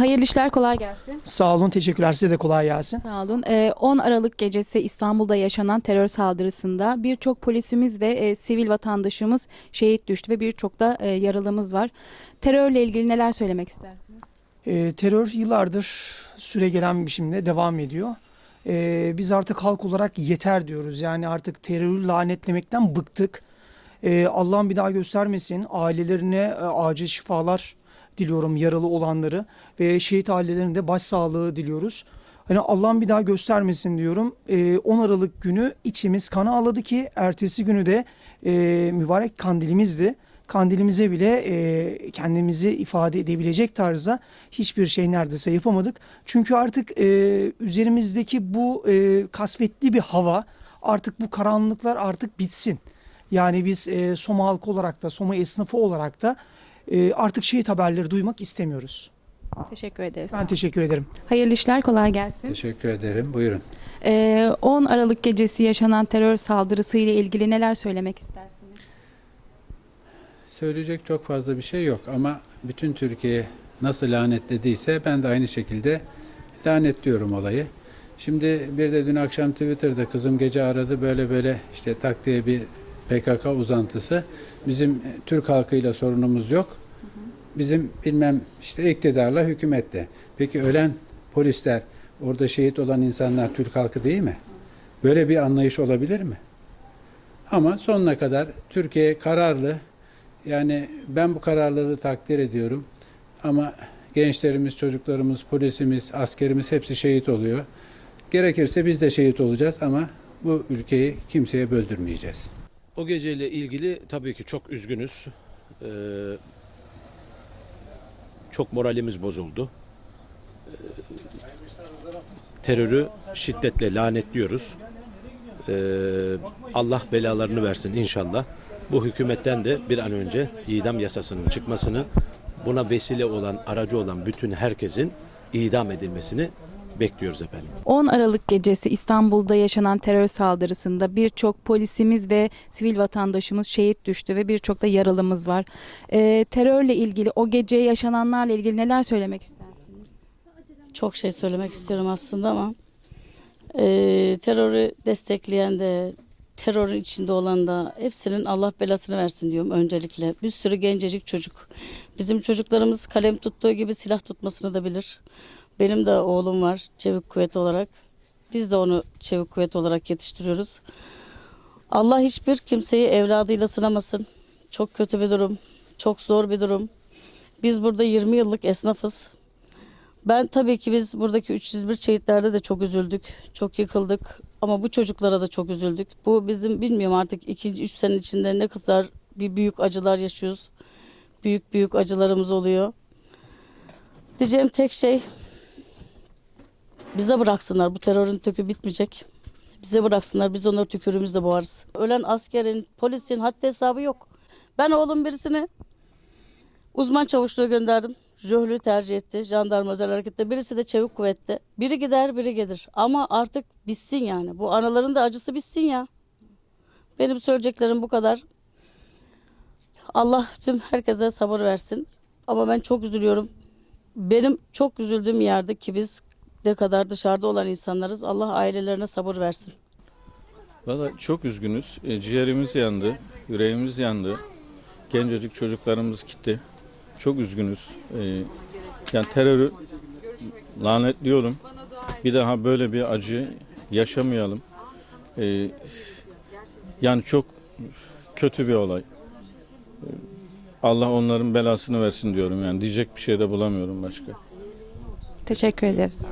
hayırlı işler kolay gelsin. Sağ olun, teşekkürler. Size de kolay gelsin. Sağ olun. Ee, 10 Aralık gecesi İstanbul'da yaşanan terör saldırısında birçok polisimiz ve e, sivil vatandaşımız şehit düştü ve birçok da e, yaralımız var. Terörle ilgili neler söylemek istersiniz? Ee, terör yıllardır süre gelen biçimde devam ediyor. Ee, biz artık halk olarak yeter diyoruz. Yani artık terörü lanetlemekten bıktık. Ee, Allah'ın bir daha göstermesin. Ailelerine e, acil şifalar diliyorum yaralı olanları ve şehit ailelerine de başsağlığı diliyoruz. Hani Allah'ın bir daha göstermesin diyorum. Ee, 10 Aralık günü içimiz kana ağladı ki ertesi günü de e, mübarek kandilimizdi. Kandilimize bile e, kendimizi ifade edebilecek tarzda hiçbir şey neredeyse yapamadık. Çünkü artık e, üzerimizdeki bu e, kasvetli bir hava artık bu karanlıklar artık bitsin. Yani biz e, Soma halkı olarak da Soma esnafı olarak da e, artık şehit haberleri duymak istemiyoruz. Teşekkür ederiz. Ben teşekkür ederim. Hayırlı işler kolay gelsin. Teşekkür ederim. Buyurun. Ee, 10 Aralık gecesi yaşanan terör saldırısı ile ilgili neler söylemek istersiniz? Söyleyecek çok fazla bir şey yok ama bütün Türkiye nasıl lanetlediyse ben de aynı şekilde lanetliyorum olayı. Şimdi bir de dün akşam Twitter'da kızım gece aradı böyle böyle işte tak diye bir PKK uzantısı. Bizim Türk halkıyla sorunumuz yok. Bizim bilmem işte iktidarla hükümette. Peki ölen polisler, orada şehit olan insanlar Türk halkı değil mi? Böyle bir anlayış olabilir mi? Ama sonuna kadar Türkiye kararlı. Yani ben bu kararlılığı takdir ediyorum. Ama gençlerimiz, çocuklarımız, polisimiz, askerimiz hepsi şehit oluyor. Gerekirse biz de şehit olacağız ama bu ülkeyi kimseye böldürmeyeceğiz. O geceyle ilgili tabii ki çok üzgünüz. Ee, çok moralimiz bozuldu. Terörü şiddetle lanetliyoruz. Ee, Allah belalarını versin inşallah. Bu hükümetten de bir an önce idam yasasının çıkmasını, buna vesile olan, aracı olan bütün herkesin idam edilmesini bekliyoruz efendim. 10 Aralık gecesi İstanbul'da yaşanan terör saldırısında birçok polisimiz ve sivil vatandaşımız şehit düştü ve birçok da yaralımız var. Ee, terörle ilgili o gece yaşananlarla ilgili neler söylemek istersiniz? çok şey söylemek istiyorum aslında ama eee, terörü destekleyen de terörün içinde olan da hepsinin Allah belasını versin diyorum öncelikle. Bir sürü gencecik çocuk. Bizim çocuklarımız kalem tuttuğu gibi silah tutmasını da bilir. Benim de oğlum var çevik kuvvet olarak. Biz de onu çevik kuvvet olarak yetiştiriyoruz. Allah hiçbir kimseyi evladıyla sınamasın. Çok kötü bir durum. Çok zor bir durum. Biz burada 20 yıllık esnafız. Ben tabii ki biz buradaki 301 şehitlerde de çok üzüldük. Çok yıkıldık. Ama bu çocuklara da çok üzüldük. Bu bizim bilmiyorum artık ikinci, üç sene içinde ne kadar bir büyük acılar yaşıyoruz. Büyük büyük acılarımız oluyor. Diyeceğim tek şey bize bıraksınlar. Bu terörün tükü bitmeyecek. Bize bıraksınlar. Biz onları tükürüğümüzle boğarız. Ölen askerin, polisin haddi hesabı yok. Ben oğlum birisini uzman çavuşluğa gönderdim. Jöhlü tercih etti. Jandarma özel harekette. Birisi de çevik kuvvette. Biri gider biri gelir. Ama artık bitsin yani. Bu anaların da acısı bitsin ya. Benim söyleyeceklerim bu kadar. Allah tüm herkese sabır versin. Ama ben çok üzülüyorum. Benim çok üzüldüğüm yerde ki biz ne kadar dışarıda olan insanlarız. Allah ailelerine sabır versin. Valla çok üzgünüz. E, ciğerimiz yandı, yüreğimiz yandı. Gencecik çocuklarımız gitti. Çok üzgünüz. E, yani terörü lanetliyorum. Bir daha böyle bir acı yaşamayalım. E, yani çok kötü bir olay. E, Allah onların belasını versin diyorum yani. Diyecek bir şey de bulamıyorum başka. Teşekkür ederiz.